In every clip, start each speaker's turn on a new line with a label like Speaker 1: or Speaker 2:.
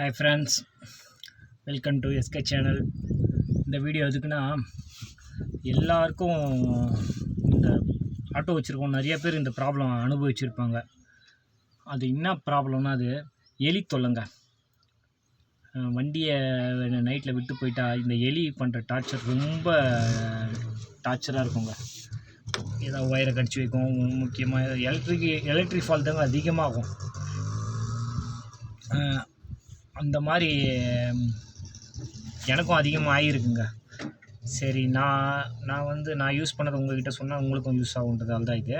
Speaker 1: Hi friends welcome to SK channel இந்த video எதுக்குன்னா எல்லாருக்கும் இந்த ஆட்டோ வச்சுருக்கோம். நிறைய பேர் இந்த ப்ராப்ளம் அனுபவிச்சிருப்பாங்க. அது என்ன ப்ராப்ளம்னா அது எலி தொல்லைங்க. வண்டியை நைட்டில் விட்டு போயிட்டா இந்த எலி பண்ணுற டார்ச்சர் ரொம்ப டார்ச்சராக இருக்குங்க. ஏதாவது ஒயரை கடிச்சு வைக்கும். முக்கியமாக எலக்ட்ரிக் எலக்ட்ரிக் ஃபால் தாங்க அதிகமாகும். அந்த மாதிரி எனக்கும் அதிகமாக ஆகிருக்குங்க சரி நான் நான் வந்து நான் யூஸ் பண்ணதை உங்கள்கிட்ட சொன்னால் உங்களுக்கும் யூஸ் ஆகுன்றதால தான் இது.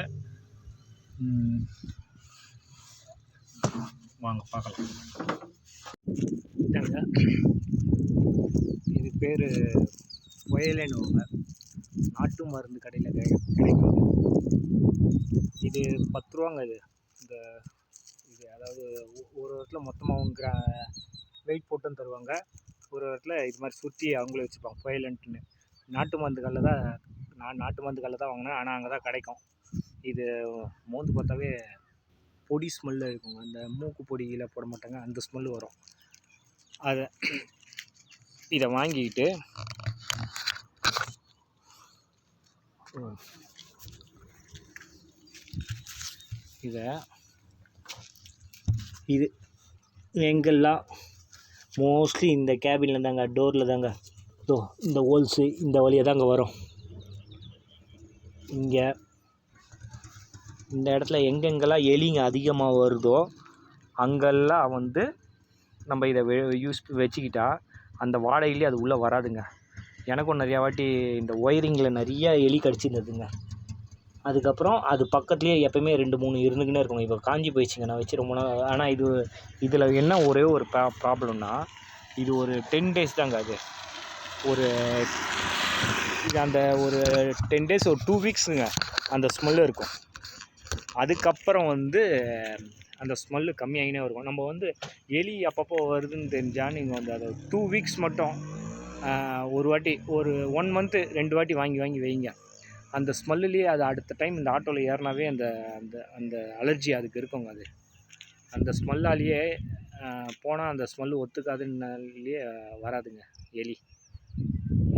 Speaker 1: வாங்க பார்க்கலாம். இது பேர் ஒயலேனுவாங்க நாட்டு மருந்து கடையில் கிடைக்கும் இது பத்து ரூபாங்க இது. இந்த இது அதாவது ஒரு இடத்துல மொத்தமாக கிரா வெயிட் போட்டும் தருவாங்க. ஒரு இடத்துல இது மாதிரி சுற்றி அவங்களே வச்சுப்பாங்க ஃபைலண்ட்டுன்னு நாட்டு மருந்து கல்லில் தான் நான் நாட்டு மருந்து கல்லில் தான் வாங்கினேன். ஆனால் அங்கே தான் கிடைக்கும். இது மோந்து பார்த்தாவே பொடி ஸ்மெல்லு இருக்குங்க. அந்த மூக்கு பொடியில் போட மாட்டாங்க அந்த ஸ்மெல்லு வரும். அதை இதை வாங்கிக்கிட்டு இதை இது எங்கெல்லாம் மோஸ்ட்லி இந்த கேபினில் தாங்க டோரில் தாங்க. இதோ இந்த ஹோல்ஸு இந்த வழியாக தாங்க வரும். இங்கே இந்த இடத்துல எங்கெங்கெல்லாம் எலிங்க அதிகமாக வருதோ அங்கெல்லாம் வந்து நம்ம இதை யூஸ் வச்சுக்கிட்டா அந்த வாடகையிலே அது உள்ளே வராதுங்க. எனக்கும் நிறையா வாட்டி இந்த ஒயரிங்கில் நிறையா எலி கடிச்சிருந்ததுங்க. அதுக்கப்புறம் அது பக்கத்துலேயே எப்பயுமே ரெண்டு மூணு இருந்துக்கினே இருக்கணும். இப்போ காஞ்சி போயிடுச்சுங்க. நான் வச்சு ரொம்ப நாள் ஆனால் இது இதில் என்ன ஒரே ஒரு ப்ரா ப்ராப்ளம்னா இது ஒரு டென் டேஸ் தாங்க அது. ஒரு இது அந்த ஒரு டென் டேஸ் ஒரு டூ வீக்ஸுங்க அந்த ஸ்மெல்லு இருக்கும். அதுக்கப்புறம் வந்து அந்த ஸ்மெல்லு கம்மியாகினே இருக்கும். நம்ம வந்து எலி அப்பப்போ வருதுன்னு தெரிஞ்சால் நீங்கள் வந்து அதை டூ வீக்ஸ் மட்டும் ஒரு வாட்டி ஒரு ஒன் மந்த்து ரெண்டு வாட்டி வாங்கி வாங்கி வைங்க. அந்த ஸ்மெல்லுலேயே அது அடுத்த டைம் இந்த ஆட்டோவில் ஏறினாவே அந்த அந்த அந்த அலர்ஜி அதுக்கு இருக்குங்க அது. அந்த ஸ்மெல்லாலேயே போனால் அந்த ஸ்மெல்லு ஒத்துக்காதுன்னாலேயே வராதுங்க எலி.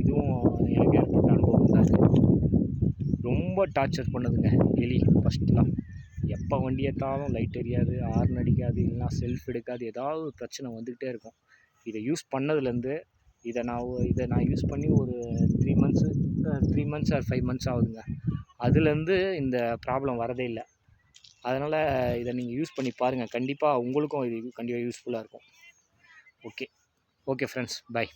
Speaker 1: இதுவும் எனக்கு ஏற்பட்ட அனுபவம் தான் ரொம்ப டார்ச்சர் பண்ணுதுங்க எலி ஃபஸ்ட்லாம் எப்போ வண்டி ஏற்றாலும் லைட் எரியாது ஹார்ன் அடிக்காது இல்லைனா செல்ஃப் எடுக்காது ஏதாவது ஒரு பிரச்சனை வந்துக்கிட்டே இருக்கும். இதை யூஸ் பண்ணதுலேருந்து இதை நான் இதை நான் யூஸ் பண்ணி ஒரு three months three months or five months ஆகுதுங்க. அதுலேருந்து இந்த ப்ராப்ளம் வரதே இல்லை. அதனால் இதை நீங்கள் யூஸ் பண்ணி பாருங்கள் கண்டிப்பாக உங்களுக்கும் இது கண்டிப்பாக யூஸ்ஃபுல்லாக இருக்கும். Okay okay friends by